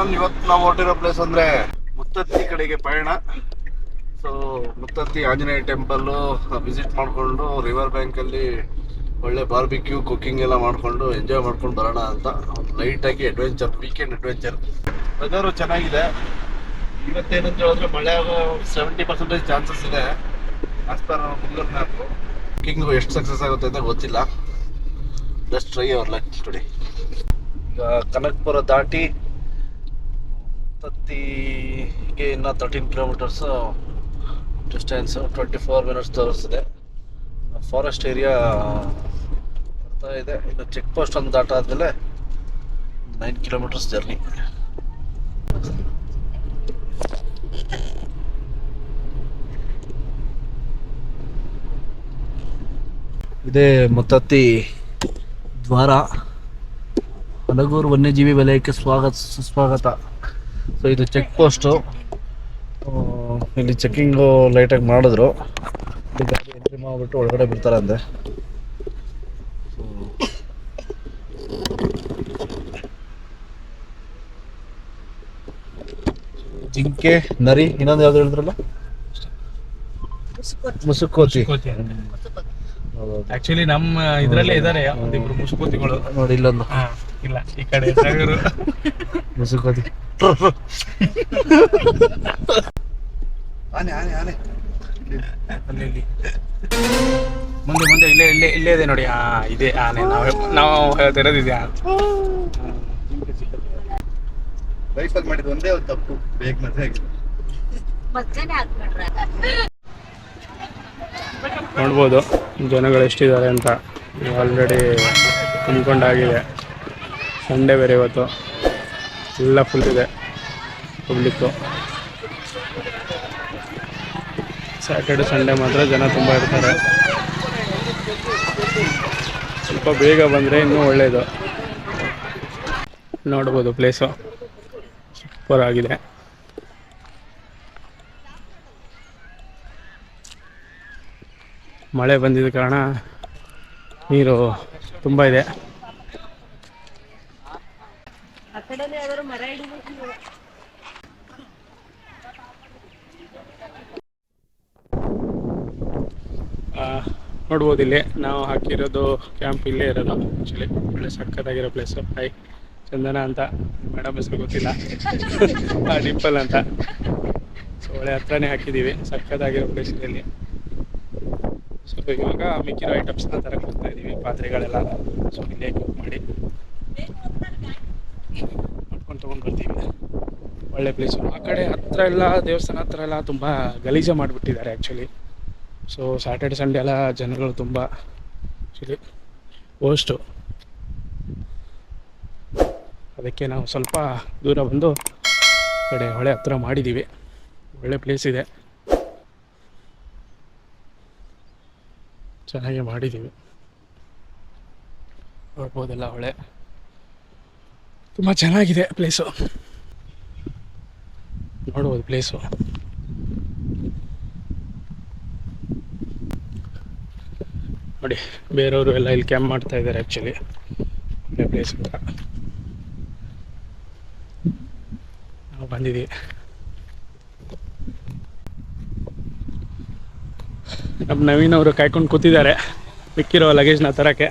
Everyone ಇವತ್ತು ನಾವು ಹೊರಟಿರೋ place ಅಂದ್ರೆ ಮುತ್ತತ್ತಿ ಕಡೆಗೆ ಪಯಣ. So Muthathi Anjaneya temple visit ಮಾಡಿಕೊಂಡು ರಿವರ್ ಬ್ಯಾಂಕಲ್ಲಿ ಒಳ್ಳೆ ಬಾರ್ಬಿಕ್ಯೂ ಕುಕ್ಕಿಂಗ್ ಎಲ್ಲ ಮಾಡಿಕೊಂಡು ಎಂಜಾಯ್ ಮಾಡ್ಕೊಂಡು ಬರೋಣ ಅಂತ ಲೈಟ್ ಆಗಿ ಅಡ್ವೆಂಚರ್ ವೀಕೆಂಡ್ ಅಡ್ವೆಂಚರ್ ವೆದರು ಚೆನ್ನಾಗಿದೆ. ಇವತ್ತೇನಂತ ಹೇಳಿದ್ರೆ ಮಳೆ ಆಗೋ ಸೆವೆಂಟಿ ಪರ್ಸೆಂಟೇಜ್ ಚಾನ್ಸಸ್ ಇದೆ. As per map map cooking ಎಷ್ಟು ಸಕ್ಸಸ್ ಆಗುತ್ತೆ ಅಂತ ಗೊತ್ತಿಲ್ಲ. Just try our luck today ಈಗ ಕನಕಪುರ ದಾಟಿ ಮುತ್ತತ್ತಿಗೆ ಇನ್ನು thirteen kilometres distance twenty four minutes ತೋರಿಸ್ತಿದೆ. Forest area ಬರ್ತಾ ಇದೆ. ಇನ್ನು ಚೆಕ್ ಪೋಸ್ಟ್ ಒಂದು ದಾಟ ಆದಮೇಲೆ ನೈನ್ ಕಿಲೋಮೀಟರ್ಸ್ ಜರ್ನಿ ಇದೇ ಮುತ್ತತ್ತಿ ದ್ವಾರ. ಹಲಗೂರು ವನ್ಯಜೀವಿ ವಲಯಕ್ಕೆ ಸ್ವಾಗತ, ಸುಸ್ವಾಗತ. ಸೊ ಇದು ಚೆಕ್ ಪೋಸ್ಟು ಇಲ್ಲಿ ಚೆಕ್ಕಿಂಗು ಲೈಟಾಗಿ ಮಾಡಿದ್ರು. ಇಲ್ಲಿ ಗಾಡಿ ಎಂಟ್ರಿ ಮಾಡಿಬಿಟ್ಟು ಒಳಗಡೆ ಬಿಡ್ತಾರೆ ಅಂದೆ ಜಿಂಕೆ ನರಿ ಇನ್ನೊಂದು ಯಾವ್ದು ಹೇಳಿದ್ರಲ್ಲ? ಮುಸುಕೋತಿ. ಆಕ್ಚುಲಿ ನಮ್ಮ ಇದ್ರಲ್ಲೇ ಇದಾರೆ ಒಂದಿಬ್ರು ಮುಸುಕೋತಿಗಳು. ನೋಡಿ ಇಲ್ಲೊಂದು. ಇಲ್ಲ ಈ ಕಡೆ ಮುಸುಕೋತಿ. ಆನೆ ಆನೆ ಆನೆ. ಅಲ್ಲಿ ಇಲ್ಲಿ ಮುಂದೆ ಮುಂದೆ ಇಲ್ಲೇ ಇಲ್ಲೇ ಇಲ್ಲೇ ಇದೆ ನೋಡಿ. ಆ ಇದೆ ಆನೆ. ನಾವು ನಾವು ಆ. ಲೈಫಲ್ಲಿ ಮಾಡಿದ ಒಂದೇ ಒಂದು ತಪ್ಪು. ಬೇಗ ಮದುವೆ ನೋಡ್ಬೋದು ಜನಗಳು ಎಷ್ಟಿದ್ದಾರೆ ಅಂತ. ಆಲ್ರೆಡಿ ತುಂಬಿಕೊಂಡಾಗಿದೆ ಸಂಡೇ ಬೇರೆ ಇವತ್ತು. ಎಲ್ಲ ಫುಲ್ ಇದೆ. ಪಬ್ಲಿಕ್ಕು ಸ್ಯಾಟರ್ಡೆ ಸಂಡೇ ಮಾತ್ರ ಜನ ತುಂಬ ಇರ್ತಾರೆ. ಸ್ವಲ್ಪ ಬೇಗ ಬಂದರೆ ಇನ್ನೂ ಒಳ್ಳೆಯದು ನೋಡ್ಬೋದು ಪ್ಲೇಸು ಸೂಪರ್ ಆಗಿದೆ. ಮಳೆ ಬಂದಿದ್ದ ಕಾರಣ ನೀರು ತುಂಬ ಇದೆ. ನೋಡ್ಬೋದು ಇಲ್ಲಿ. ನಾವು ಹಾಕಿರೋದು ಕ್ಯಾಂಪ್ ಇಲ್ಲೇ ಇರೋದು ಆ್ಯಕ್ಚುಲಿ ಒಳ್ಳೆ ಸಕ್ಕತ್ತಾಗಿರೋ ಪ್ಲೇಸು ಹೈ ಚಂದನ ಅಂತ. ಮೇಡಮ್ ಹೆಸರು ಗೊತ್ತಿಲ್ಲ. ಡಿಂಪಲ್ ಅಂತ. ಸೊ ಒಳ್ಳೆ ಹತ್ರನೇ ಹಾಕಿದ್ದೀವಿ. ಸಕ್ಕತ್ತಾಗಿರೋ ಪ್ಲೇಸ್ ಇದೆ ಇಲ್ಲಿ ಸೊ ಇವಾಗ ಮಿಕ್ಕಿರೋ ಐಟಮ್ಸ್ನ ತರಕ್ಕೆ ಹೋಗ್ತಾ ಇದ್ದೀವಿ ಪಾತ್ರೆಗಳೆಲ್ಲ. ಸೊ ಇಲ್ಲೇ ಕುಕ್ ಮಾಡಿ. ತೊಗೊಂಡು ಬರ್ತೀವಿ. ಒಳ್ಳೆ ಪ್ಲೇಸು ಆ ಕಡೆ ಹತ್ರ ಎಲ್ಲ, ದೇವಸ್ಥಾನ ಹತ್ರ ಎಲ್ಲ ತುಂಬ ಗಲೀಜೆ ಮಾಡಿಬಿಟ್ಟಿದ್ದಾರೆ ಆ್ಯಕ್ಚುಲಿ ಸೊ ಸ್ಯಾಟರ್ಡೆ ಸಂಡೇ ಎಲ್ಲ ಜನಗಳು ತುಂಬ ಆ್ಯಕ್ಚುಲಿ ಓಸ್ಟು ಅದಕ್ಕೆ ನಾವು ಸ್ವಲ್ಪ ದೂರ ಬಂದು ಕಡೆ ಹೊಳೆ ಹತ್ರ ಮಾಡಿದ್ದೀವಿ ಒಳ್ಳೆ ಪ್ಲೇಸ್ ಇದೆ. ಚೆನ್ನಾಗಿ ಮಾಡಿದ್ದೀವಿ ನೋಡ್ಬೋದೆಲ್ಲ ಹೊಳೆ. ತುಂಬ ಚೆನ್ನಾಗಿದೆ ಪ್ಲೇಸು ನೋಡ್ಬೋದು ಪ್ಲೇಸು ನೋಡಿ, ಬೇರೆಯವರು ಎಲ್ಲ ಇಲ್ಲಿ ಕ್ಯಾಂಪ್ ಮಾಡ್ತಾ ಇದ್ದಾರೆ ಆ್ಯಕ್ಚುಲಿ ಒಳ್ಳೆ ಪ್ಲೇಸ್ ಅಂತ ನಾವು ಬಂದಿದ್ದೀವಿ. ನಮ್ಮ ನವೀನ್ ಅವರು ಕಾಯ್ಕೊಂಡು ಕೂತಿದ್ದಾರೆ. ಮಿಕ್ಕಿರೋ ಲಗೇಜ್ನ ತರೋಕ್ಕೆ.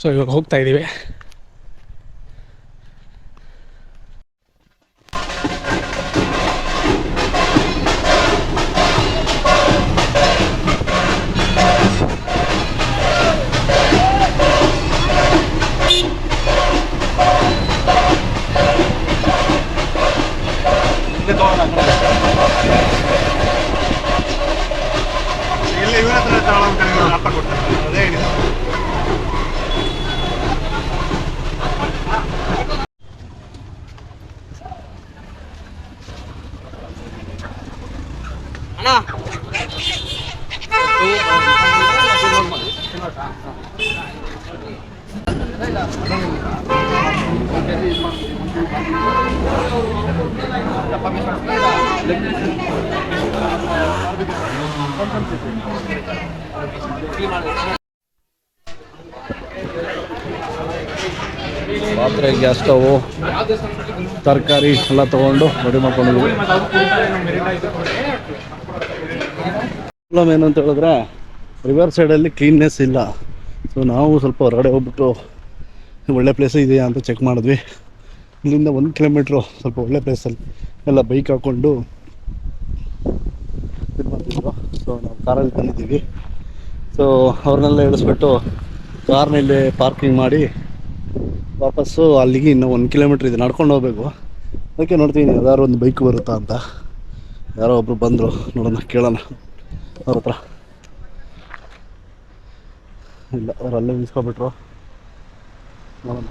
ಸೊ ಇವಾಗ ಹೋಗ್ತಾ ಇದ್ದೀವಿ. ಪಾತ್ರೆ ಗ್ಯಾಸ್ ಸ್ಟವ್, ತರಕಾರಿ ಎಲ್ಲ ತಗೊಂಡು ರೆಡಿ ಮಾಡ್ಕೊಂಡಿದ್ವಿ. ಪ್ರಾಬ್ಲಮ್ ಏನಂತ ಹೇಳಿದ್ರೆ ರಿವರ್ ಸೈಡಲ್ಲಿ ಕ್ಲೀನ್ನೆಸ್ ಇಲ್ಲ. ಸೊ ನಾವು ಸ್ವಲ್ಪ ಹೊರಗಡೆ ಹೋಗ್ಬಿಟ್ಟು ಒಳ್ಳೆ ಪ್ಲೇಸ್ ಇದೆಯಾ ಅಂತ ಚೆಕ್ ಮಾಡಿದ್ವಿ. ಇಲ್ಲಿಂದ ಒಂದು ಕಿಲೋಮೀಟ್ರು ಸ್ವಲ್ಪ ಒಳ್ಳೆ ಪ್ಲೇಸಲ್ಲಿ ಎಲ್ಲ ಬೈಕ್ ಹಾಕ್ಕೊಂಡು ಸೊ ನಾವು ಕಾರಲ್ಲಿ ಬಂದಿದ್ದೀವಿ. ಸೊ ಅವ್ರನ್ನೆಲ್ಲ ಇಳಿಸ್ಬಿಟ್ಟು ಕಾರ್ನ ಇಲ್ಲಿ ಪಾರ್ಕಿಂಗ್ ಮಾಡಿ ವಾಪಸ್ಸು ಅಲ್ಲಿಗೆ ಇನ್ನೂ ಒಂದು ಕಿಲೋಮೀಟ್ರ್ ಇದೆ, ನಡ್ಕೊಂಡು ಹೋಗ್ಬೇಕು. ಅದಕ್ಕೆ ನೋಡ್ತೀನಿ, ಯಾವ್ದಾದ್ರು ಒಂದು ಬೈಕ್ ಬರುತ್ತಾ ಅಂತ. ಯಾರೋ ಒಬ್ರು ಬಂದರು, ನೋಡೋಣ, ಕೇಳೋಣ. ಅವ್ರ ಹತ್ರ. ಇಲ್ಲ, ಅವ್ರು ಅಲ್ಲೇ ನಿಲ್ಸ್ಕೊಬಿಟ್ರು ನೋಡೋಣ.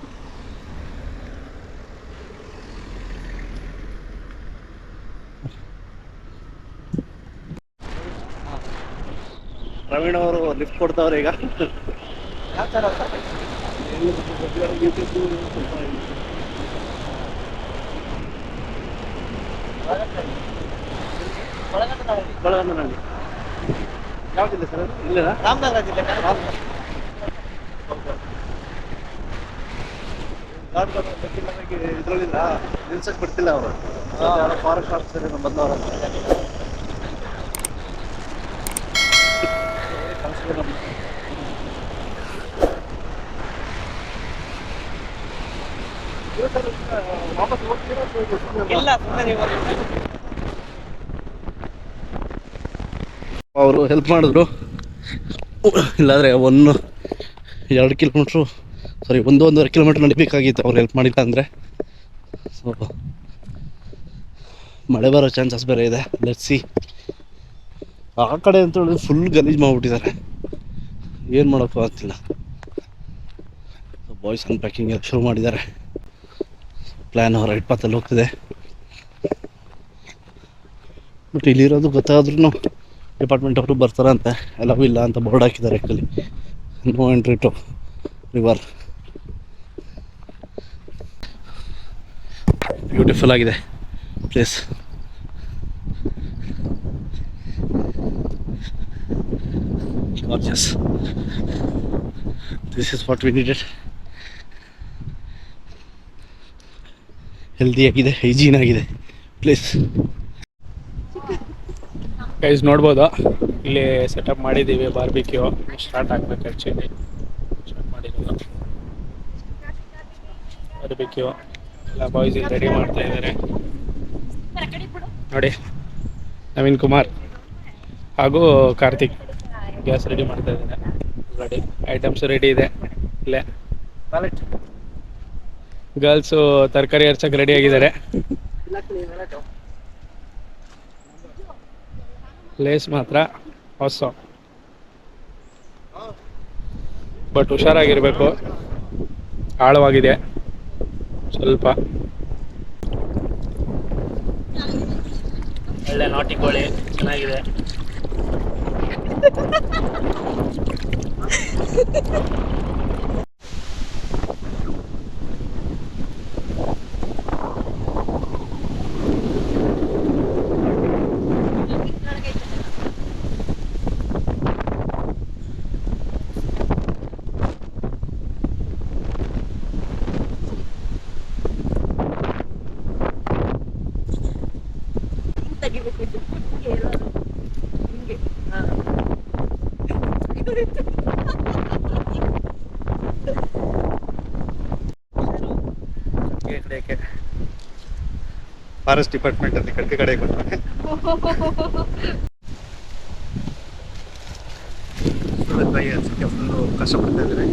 ಪ್ರವೀಣ್ ಅವರು ಲಿಫ್ಟ್ ಕೊಡ್ತಾವ್ರೆ ಈಗ. ಇದ್ರಲ್ಲಿಲ್ಲ ಯಾವ ಜಿಲ್ಲೆ ಸರ್? ಅದು? ಇಲ್ಲೇನಾ? ರಾಮನಗರ ಜಿಲ್ಲೆ ಇದರಲ್ಲಿಲ್ಲ ನಿಲ್ಸಕ್ ಬಿಡ್ತಿಲ್ಲ ಅವರು. ಫಾರೆಸ್ಟ್ ಆಫೀಸರ್ ಬಂದವರು ಅವರು ಹೆಲ್ಪ್ ಮಾಡಿದ್ರು. ಇಲ್ಲಾಂದರೆ ಒಂದು ಎರಡು ಕಿಲೋಮೀಟ್ರು ಸಾರಿ ಒಂದು ಒಂದೂವರೆ ಕಿಲೋಮೀಟ್ರ್ ನಡಿಬೇಕಾಗಿತ್ತು ಅವ್ರು ಹೆಲ್ಪ್ ಮಾಡಿಲ್ಲ ಅಂದರೆ. ಸೊ ಮಳೆ ಬರೋ ಚಾನ್ಸಸ್ ಬೇರೆ ಇದೆ. ಲೆಟ್ಸಿ ಆ ಕಡೆ ಅಂತ ಹೇಳಿದ್ರೆ ಫುಲ್ ಗಲೀಜು ಮಾಡಿಬಿಟ್ಟಿದ್ದಾರೆ. ಏನು ಮಾಡೋಕ್ಕೂ ಆಗ್ತಿಲ್ಲ. ಬಾಯ್ಸ್ ಅನ್ಪ್ಯಾಕಿಂಗ್ ಎಲ್ಲ ಶುರು ಮಾಡಿದ್ದಾರೆ. ಪ್ಲ್ಯಾನ್ ರೈಟ್ ಪಾತಲ್ಲಿ ಹೋಗ್ತಿದೆ. ಬಟ್ ಇಲ್ಲಿರೋದು ಗೊತ್ತಾದ್ರೂ ಡಿಪಾರ್ಟ್ಮೆಂಟ್ ಅವರು ಬರ್ತಾರಂತೆ. ಎಲ್ಲವೂ ಇಲ್ಲ ಅಂತ ಬೋರ್ಡ್ ಹಾಕಿದ್ದಾರೆ actually no entry to river beautiful ಆಗಿದೆ place gorgeous. This is what we needed. Healthy ಆಗಿದೆ ಹೈಜೀನ್ ಆಗಿದೆ. ಪ್ಲೀಸ್ ಗೈಸ್ ನೋಡ್ಬೋದು? ಇಲ್ಲಿ ಸೆಟಪ್ ಮಾಡಿದ್ದೀವಿ ಬಾರ್ಬಿಕ್ಯೂ ಸ್ಟಾರ್ಟ್ ಆಗ್ಬೇಕು ಆ್ಯಕ್ಚುಲಿ ಸ್ಟಾರ್ಟ್ ಮಾಡಿರೋದು. ಬಾರ್ಬಿಕ್ಯೂ ಎಲ್ಲ ಬಾಯ್ಸ್ ಇಲ್ಲಿ ರೆಡಿ ಮಾಡ್ತಾ ಇದ್ದಾರೆ ನೋಡಿ, ನವೀನ್ ಕುಮಾರ್ ಹಾಗೂ ಕಾರ್ತಿಕ್ ಗ್ಯಾಸ್ ರೆಡಿ ಮಾಡ್ತಾ ಇದ್ದಾರೆ ರೆಡಿ ಐಟಮ್ಸ್ ರೆಡಿ ಇದೆ. ಇಲ್ಲೇ. ಗರ್ಲ್ಸು ತರಕಾರಿ ಹರ್ಸಕ್ ರೆಡಿ ಆಗಿದ್ದಾರೆ. ಪ್ಲೇಸ್ ಮಾತ್ರ ಹೊಸ. ಬಟ್ ಹುಷಾರಾಗಿರ್ಬೇಕು. ಆಳವಾಗಿದೆ. ಸ್ವಲ್ಪ. ಒಳ್ಳೆ ನಾಟಿ ಕೋಳಿ ಚೆನ್ನಾಗಿದೆ. ಫಾರೆಸ್ಟ್ ಡಿಪಾರ್ಟ್ಮೆಂಟ್ ಅಲ್ಲಿ ಕಟ್ಟಿ ಕಡೆ ಕೊಡ್ತಾರೆ ಫುಲ್ಲು ಕಷ್ಟಪಡ್ತಾ ಇದ್ದಾರೆ.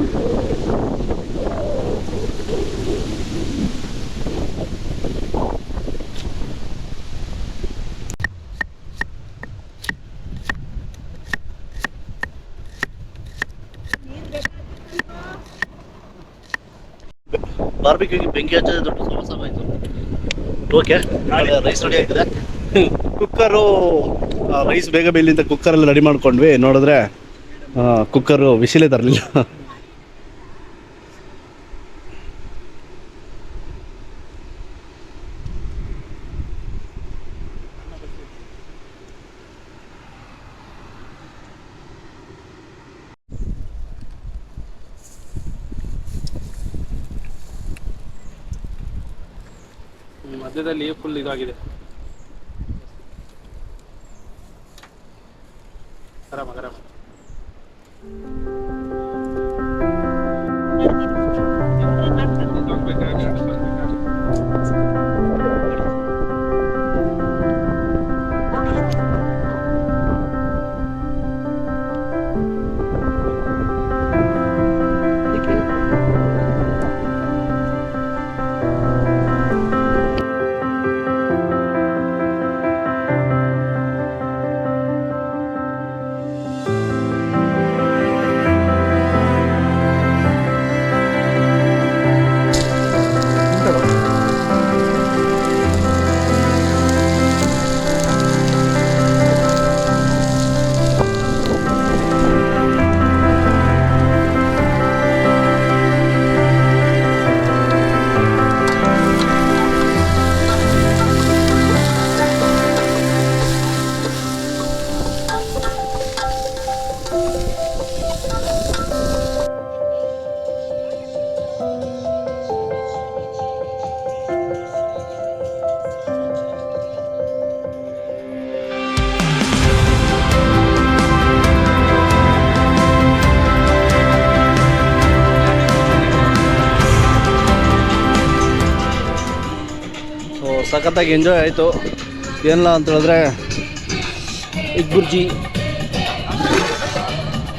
ಬಾರ್ಬಿಕ್ಯೂಗೆ ಬೆಂಕಿ ಹಚ್ಚೋದೇ ದೊಡ್ಡ ಸಮಸ್ಯೆ ಓಕೆ ರೈಸ್ ರೆಡಿ ಆಗ್ತದೆ. ಕುಕ್ಕರು ರೈಸ್ ಬೇಗ ಬೇಲಿ ಅಂತ ಕುಕ್ಕರಲ್ಲಿ ರೆಡಿ ಮಾಡ್ಕೊಂಡ್ವಿ. ನೋಡಿದ್ರೆ ಕುಕ್ಕರು ಬಿಸಿಲೇ ತರಲಿಲ್ಲ. ಮಧ್ಯದಲ್ಲಿ ಫುಲ್ ಇದಾಗಿದೆ. ಸಖತ್ತಾಗಿ ಎಂಜಾಯ್ ಆಯಿತು. ಏನಿಲ್ಲ ಅಂತ ಹೇಳಿದ್ರೆ egg bhurji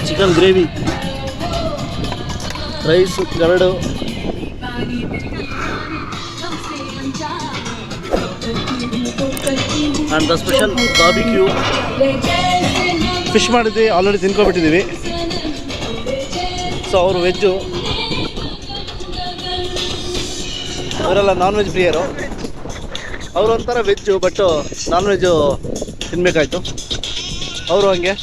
chicken gravy. Rice curd and the special barbecue fish ಮಾಡಿದ್ವಿ ಆಲ್ರೆಡಿ ತಿನ್ಕೊಬಿಟ್ಟಿದ್ದೀವಿ ಸೊ ಅವರು ವೆಜ್ಜು ಅವರೆಲ್ಲ ನಾನ್ ವೆಜ್ ಪ್ರಿಯರು. ಅವರು ಒಂಥರ ವೆಜ್ಜು ಬಟ್ ನಾನ್ ವೆಜ್ಜು ತಿನ್ಬೇಕಾಯ್ತು. ಅವರು ಹಂಗೆ.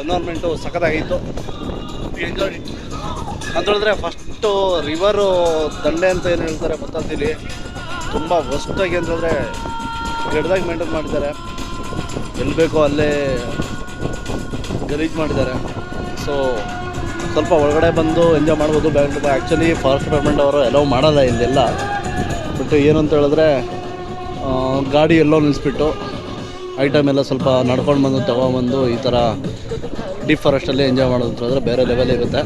ಎನ್ವೈರ್ಮೆಂಟು ಸಖತ್ತಾಗಿತ್ತು. ಎಂಜಾಯ್ ಅಂತ ಹೇಳಿದ್ರೆ ಫಸ್ಟು ರಿವರು ದಂಡೆ ಅಂತ ಏನು ಹೇಳ್ತಾರೆ ಗೊತ್ತಾಗ್ತಿಲ್ಲಿ. ತುಂಬ ವಸ್ತಾಗಿ ಅಂತಂದರೆ ಗಿಡದಾಗಿ ಮೇಂಟೈನ್ ಮಾಡ್ತಾರೆ ಎಲ್ಲಿ ಬೇಕೋ ಅಲ್ಲೇ ಗಲೀಜು ಮಾಡಿದ್ದಾರೆ. ಸೊ ಸ್ವಲ್ಪ ಒಳಗಡೆ ಬಂದು ಎಂಜಾಯ್ ಮಾಡ್ಬೋದು. ಬ್ಯಾಂಕ್ ಆ್ಯಕ್ಚುಲಿ ಫಾರೆಸ್ಟ್ ಡಿಪಾರ್ಟ್ಮೆಂಟ್ ಅವರು ಎಲ್ಲೋ ಮಾಡಲ್ಲ ಇಲ್ಲೆಲ್ಲ ಬಟ್ ಏನು ಅಂತ ಹೇಳಿದ್ರೆ ಗಾಡಿ ಎಲ್ಲೋ ನಿಲ್ಲಿಸ್ಬಿಟ್ಟು ಐಟಮ್ ಎಲ್ಲ ಸ್ವಲ್ಪ ನಡ್ಕೊಂಡು ಬಂದು ತಗೊಂಬಂದು ಈ ಥರ ಡೀಪ್ ಫಾರೆಸ್ಟಲ್ಲಿ ಎಂಜಾಯ್ ಮಾಡೋದು ಅಂತ ಹೇಳಿದ್ರೆ ಬೇರೆ ಲೆವೆಲ್ ಇರುತ್ತೆ.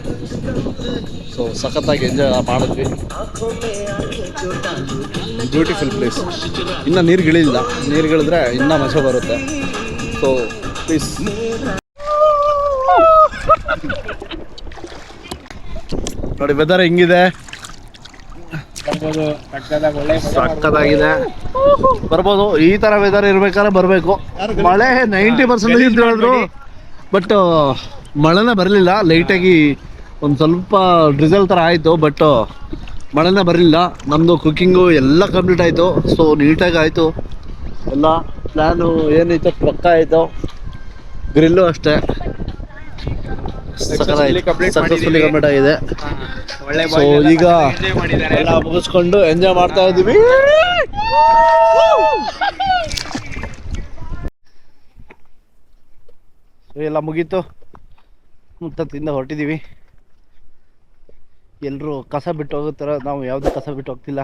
ಸೊ ಸಖತ್ತಾಗಿ ಎಂಜಾಯ್ ಮಾಡಿದ್ವಿ. ಬ್ಯೂಟಿಫುಲ್ ಪ್ಲೇಸ್ ಇನ್ನು ನೀರು ಗಿಳಿದ್ರೆ ಇನ್ನೂ ಮಜಾ ಬರುತ್ತೆ. ಸೊ ಪ್ಲೀಸ್ ನೋಡಿ ವೆದರ್ ಹೆಂಗಿದೆ? ಸಕ್ಕದಾಗಿದೆ ಸಕ್ಕತ್ತಾಗಿದೆ. ಬರ್ಬೋದು. ಈ ತರ ವೆದರ್ ಇರ್ಬೇಕಾದ್ರೆ ಬರಬೇಕು. ಮಳೆ ನೈಂಟಿ ಪರ್ಸೆಂಟ್ ಅಂತ ಹೇಳಿದ್ರು ಬಟ್ ಮಳೆನೇ ಬರಲಿಲ್ಲ. ಲೈಟಾಗಿ ಒಂದು ಸ್ವಲ್ಪ ಡ್ರಿಸಲ್ ಥರ ಆಯಿತು ಬಟ್ ಮಳೆನೇ ಬರಲಿಲ್ಲ. ನಮ್ಮದು ಕುಕ್ಕಿಂಗು ಎಲ್ಲ ಕಂಪ್ಲೀಟ್ ಆಯಿತು. ಸೊ ನೀಟಾಗಿ ಆಯಿತು. ಎಲ್ಲ ಪ್ಲ್ಯಾನು ಏನಿತ್ತು ಪಕ್ಕ ಆಯಿತು. ಗ್ರಿಲ್ಲು ಅಷ್ಟೇ. ಸಕ್ಸಸ್ಫುಲಿ ಮಾಡಿದ್ದೀವಿ. ಕಂಪ್ಲೀಟ್ ಆಗಿದೆ. ಒಳ್ಳೆ ಸೊ ಈಗ ಎಲ್ಲ ಮುಗಿಸ್ಕೊಂಡು ಎಂಜಾಯ್ ಮಾಡ್ತಾ ಇದ್ದೀವಿ. ಎಲ್ಲ ಮುಗೀತು. ಮುತ್ತತ್ತಿಂದ ಹೊರಟಿದೀವಿ. ಎಲ್ಲರೂ ಕಸ ಬಿಟ್ಟು ಥರ ನಾವು ಯಾವುದೇ ಕಸ ಬಿಟ್ಟು ಹೋಗ್ತಿಲ್ಲ.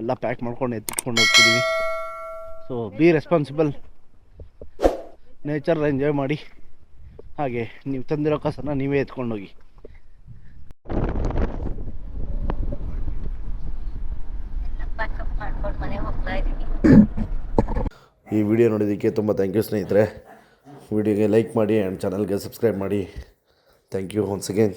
ಎಲ್ಲ ಪ್ಯಾಕ್ ಮಾಡ್ಕೊಂಡು ಎತ್ತಿಟ್ಕೊಂಡು ಹೋಗ್ತಿದ್ದೀವಿ so be responsible nature enjoy ಮಾಡಿ. ಹಾಗೆ ನೀವು ತಂದಿರೋ ಕಸನ ನೀವೇ ಎತ್ಕೊಂಡೋಗಿ. ಹೋಗಿ ಮಾಡ್ಕೊಂಡು ಮನೆಗೆ ಹೋಗ್ತಾ ಇದ್ದೀವಿ. ಈ ವಿಡಿಯೋ ನೋಡಿದ್ದಕ್ಕೆ ತುಂಬ ಥ್ಯಾಂಕ್ ಯು ಸ್ನೇಹಿತರೆ. ವಿಡಿಯೋಗೆ ಲೈಕ್ ಮಾಡಿ ಆ್ಯಂಡ್ ಚಾನಲ್ಗೆ ಸಬ್ಸ್ಕ್ರೈಬ್ ಮಾಡಿ. Thank you once again